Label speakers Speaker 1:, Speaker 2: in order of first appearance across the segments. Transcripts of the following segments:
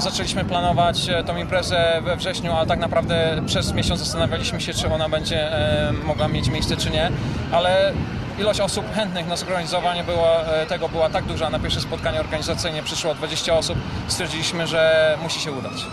Speaker 1: zaczęliśmy planować e, tą imprezę we wrześniu, ale tak naprawdę przez miesiąc zastanawialiśmy się, czy ona będzie e, mogła mieć miejsce, czy nie. Ale ilość osób chętnych na zorganizowanie e, tego była tak duża. Na pierwsze spotkanie organizacyjnie przyszło 20 osób. Stwierdziliśmy, że musi się udać.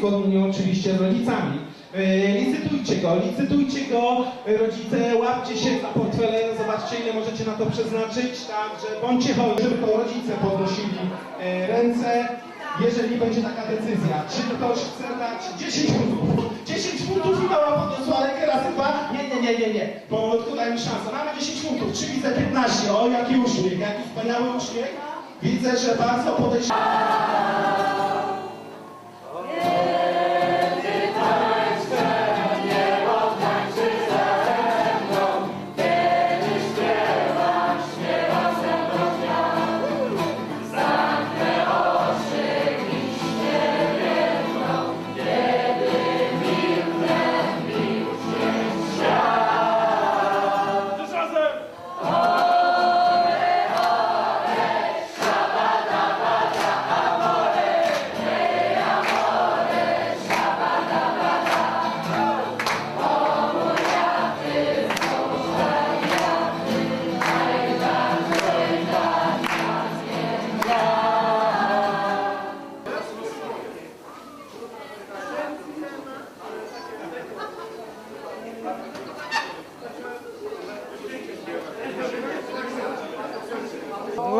Speaker 2: W uzgodnieniu oczywiście z rodzicami. E, Licytujcie go, licytujcie go, rodzice, łapcie się za portfele, zobaczcie ile możecie na to przeznaczyć, także bądźcie hojni, żeby to rodzice podnosili e, ręce, jeżeli będzie taka decyzja. Czy ktoś chce dać 10 funtów? 10 funtów i mała podniosła rękę, raz, dwa, nie, nie, nie, nie, nie, powolutku daj mi szansę, mamy 10 funtów, czy widzę 15, o jaki uśmiech, jaki wspaniały uśmiech, widzę, że bardzo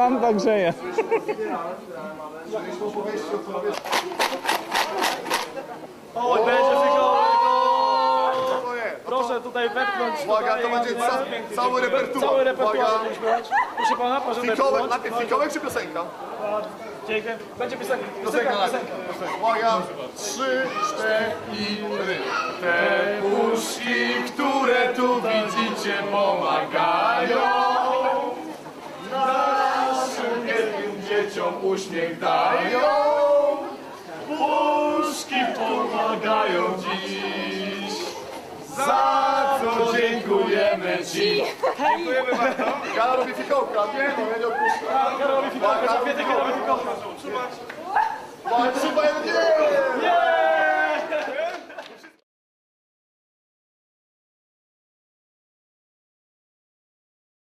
Speaker 2: podejść...
Speaker 1: Lampa grzeje.
Speaker 3: O, będzie! Proszę tutaj wepchnąć.
Speaker 4: Uwaga, to będzie
Speaker 3: bardzo
Speaker 4: ca- cały repertuar.
Speaker 3: Cały repertuar. Proszę pana, proszę
Speaker 4: Fikołek, najpierw fikołek czy piosenka?
Speaker 3: Dziękuję. Będzie piosenka.
Speaker 4: Piosenka
Speaker 3: Piosenka.
Speaker 4: Uwaga, trzy, cztery. Te puszki, które tu widzicie, pomagają dzieciom uśmiech dają. Puszki pomagają dziś. Za co dziękujemy Ci. Dziękujemy bardzo. Ja robię fikołka, nie, no nie odpuszczę.
Speaker 3: Karolowi Fikołka, dychy robię Fikołka.
Speaker 4: Trzymaj